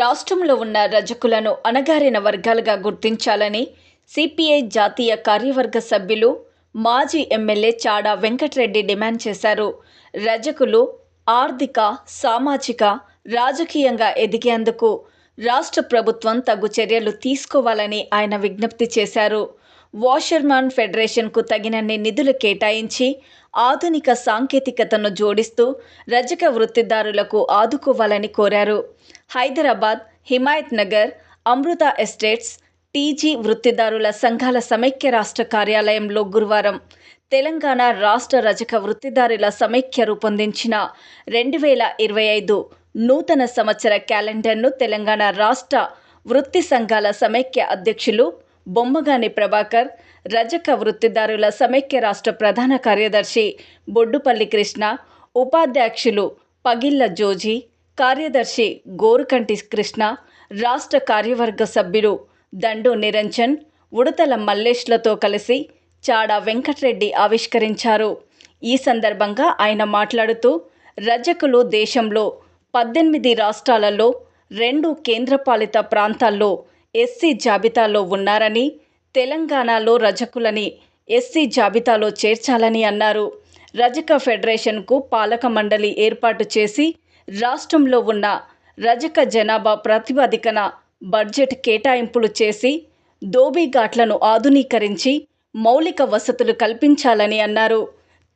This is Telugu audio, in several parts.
రాష్ట్రంలో ఉన్న రజకులను అణగారిన వర్గాలుగా గుర్తించాలని సిపిఐ జాతీయ కార్యవర్గ సభ్యులు మాజీ ఎమ్మెల్యే చాడా వెంకటరెడ్డి డిమాండ్ చేశారు. రజకులు ఆర్థిక సామాజిక రాజకీయంగా ఎదిగేందుకు రాష్ట్ర ప్రభుత్వం తగు చర్యలు తీసుకోవాలని ఆయన విజ్ఞప్తి చేశారు. వాషర్మాన్ ఫెడరేషన్కు తగినన్ని నిధులు కేటాయించి ఆధునిక సాంకేతికతను జోడిస్తూ రజక వృత్తిదారులకు ఆదుకోవాలని కోరారు. హైదరాబాద్ హిమాయత్ నగర్ అమృత ఎస్టేట్స్ టీజీ వృత్తిదారుల సంఘాల సమైక్య రాష్ట్ర కార్యాలయంలో గురువారం తెలంగాణ రాష్ట్ర రజక వృత్తిదారుల సమైక్య రూపొందించిన రెండు వేల ఇరవై ఐదు నూతన సంవత్సర క్యాలెండర్ను తెలంగాణ రాష్ట్ర వృత్తి సంఘాల సమైక్య అధ్యక్షులు బొమ్మగాని ప్రభాకర్ రజక వృత్తిదారుల సమైక్య రాష్ట్ర ప్రధాన కార్యదర్శి బొడ్డుపల్లి కృష్ణ ఉపాధ్యక్షులు పగిళ్ళ జోజీ కార్యదర్శి గోరుకంటి కృష్ణ రాష్ట్ర కార్యవర్గ సభ్యుడు దండు నిరంజన్ ఉడతల మల్లేష్లతో కలిసి చాడా వెంకటరెడ్డి ఆవిష్కరించారు. ఈ సందర్భంగా ఆయన మాట్లాడుతూ రజకులు దేశంలో పద్దెనిమిది రాష్ట్రాలలో రెండు కేంద్రపాలిత ప్రాంతాల్లో ఎస్సీ జాబితాలో ఉన్నారని తెలంగాణలో రజకులని ఎస్సీ జాబితాలో చేర్చాలని అన్నారు. రజక ఫెడరేషన్కు పాలక మండలి ఏర్పాటు చేసి రాష్ట్రంలో ఉన్న రజక జనాభా ప్రాతిపదికన బడ్జెట్ కేటాయింపులు చేసి దోబీఘాట్లను ఆధునీకరించి మౌలిక వసతులు కల్పించాలని అన్నారు.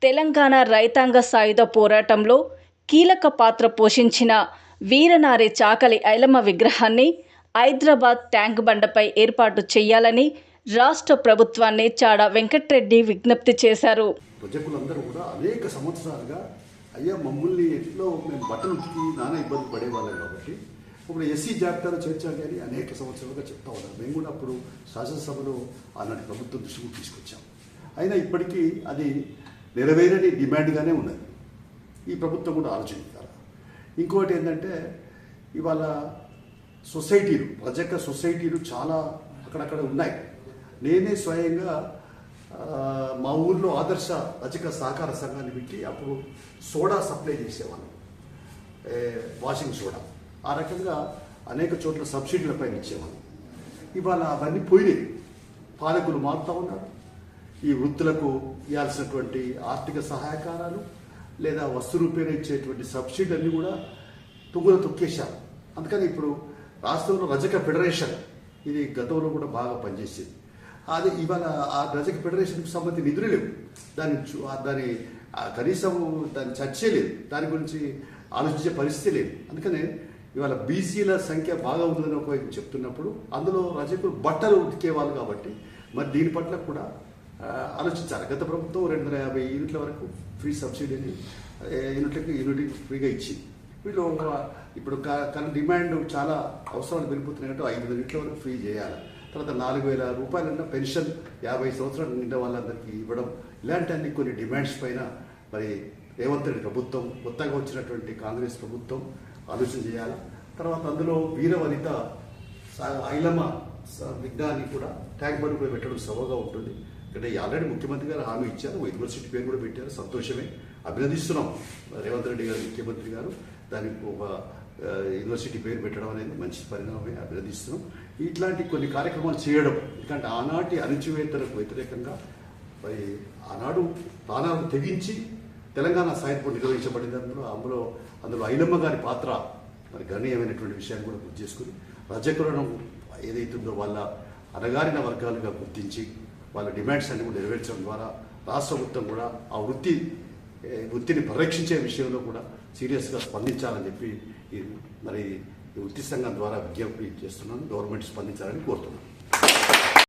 తెలంగాణ రైతాంగ సాయుధ పోరాటంలో కీలక పాత్ర పోషించిన వీరనారి చాకలి ఐలమ్మ విగ్రహాన్ని హైదరాబాద్ ట్యాంక్ బండపై ఏర్పాటు చేయాలని రాష్ట్ర ప్రభుత్వాన్ని చాడ వెంకట్రెడ్డి విజ్ఞప్తి చేశారు. ప్రజకులందరూ కూడా అనేక సంవత్సరాలుగా అయ్యా మమ్మల్ని ఎట్లో మేము బట్టలు ఉతికి నానా ఇబ్బంది పడేవాళ్ళం కాబట్టి ఇప్పుడు ఎస్సీ జాబితాలో చేర్చాలి అని అనేక సంవత్సరాలుగా చెప్తా ఉన్నారు. మేము కూడా అప్పుడు శాసనసభలో ఆనాటి ప్రభుత్వం దృష్టికి తీసుకొచ్చాం. అయినా ఇప్పటికీ అది నెరవేరని డిమాండ్గానే ఉన్నది. ఈ ప్రభుత్వం కూడా ఆలోచించాలి? ఇంకోటి ఏంటంటే ఇవాళ సొసైటీలు రజక సొసైటీలు చాలా అక్కడక్కడ ఉన్నాయి. నేనే స్వయంగా మా ఊర్లో ఆదర్శ రజక సహకార సంఘాన్ని పెట్టి అప్పుడు సోడా సప్లై చేసేవాళ్ళం. Washing soda. ఆ రకంగా అనేక చోట్ల సబ్సిడీల పైన ఇచ్చేవాళ్ళం. ఇవాళ అవన్నీ పోయినాయి. పాలకులు మారుతూ ఉన్నారు. ఈ వృత్తులకు ఇవ్వాల్సినటువంటి ఆర్థిక సహాయకారాలు లేదా వస్తు రూపేణ ఇచ్చేటువంటి సబ్సిడీలు అన్నీ కూడా తుంగులు తొక్కేశారు. అందుకని ఇప్పుడు రాష్ట్రంలో రజక ఫెడరేషన్ ఇది గతంలో కూడా బాగా పనిచేసేది. అది ఇవాళ ఆ రజక ఫెడరేషన్కి సంబంధించి నిధులు లేవు. దాని దాని కనీసం దాన్ని చర్చే లేదు దాని గురించి ఆలోచించే పరిస్థితి లేదు. అందుకనే ఇవాళ బీసీల సంఖ్య బాగా ఉందని ఒకవైపు చెప్తున్నప్పుడు అందులో రజకులు బట్టలు ఉతికేవాళ్ళు కాబట్టి మరి దీని పట్ల కూడా ఆలోచించాలి. గత ప్రభుత్వం రెండు వందల యాభై యూనిట్ల వరకు ఫ్రీ సబ్సిడీని యూనిట్లకు యూనిట్ ఫ్రీగా ఇచ్చింది. వీళ్ళు ఒక ఇప్పుడు కరెంట్ డిమాండ్ చాలా అవసరాలు పెరిగిపోతున్నాయి అంటే ఐదు వందల యూనిట్ల వరకు ఫ్రీ చేయాలి. తర్వాత నాలుగు వేల రూపాయలన్న పెన్షన్ యాభై సంవత్సరాలు నిండా వాళ్ళందరికీ ఇవ్వడం ఇలాంటి అన్ని కొన్ని డిమాండ్స్ పైన మరి రేవంత్ రెడ్డి ప్రభుత్వం కొత్తగా వచ్చినటువంటి కాంగ్రెస్ ప్రభుత్వం ఆలోచన చేయాలి? తర్వాత అందులో వీరవనిత ఐలమ ఐలమ్మ విజ్ఞాన్ని కూడా ట్యాంక్ బండ్ కూడా పెట్టడం సవగా ఉంటుంది. ఇక్కడ ఆల్రెడీ ముఖ్యమంత్రి గారు హామీ ఇచ్చారు యూనివర్సిటీ పేరు కూడా పెట్టారు. సంతోషమే. అభినందిస్తున్నాం రేవంత్ రెడ్డి గారు ముఖ్యమంత్రి గారు. దానికి ఒక యూనివర్సిటీ పేరు పెట్టడం అనేది మంచి పరిణామమే అభినందిస్తున్నాం. ఇట్లాంటి కొన్ని కార్యక్రమాలు చేయడం ఎందుకంటే ఆనాటి అణచివేతలకు వ్యతిరేకంగా మరి ఆనాడు ప్రాణాలు తెగించి తెలంగాణ సాహిత్యం నిర్వహించబడింది అందులో. అందులో అందులో ఐలమ్మ గారి పాత్ర మరి గణనీయమైనటువంటి విషయాన్ని కూడా గుర్తు చేసుకుని రజకులను ఏదైతుందో వాళ్ళ అణగారిన వర్గాలుగా గుర్తించి వాళ్ళ డిమాండ్స్ అన్ని కూడా నెరవేర్చడం ద్వారా రాష్ట్ర ప్రభుత్వం కూడా ఆ వృత్తి వృత్తిని పరిరక్షించే విషయంలో కూడా సీరియస్గా స్పందించాలని చెప్పి ఈ మరి ఈ వృత్తి సంఘం ద్వారా విజ్ఞప్తి చేస్తున్నాను. గవర్నమెంట్ స్పందించాలని కోరుతున్నాను.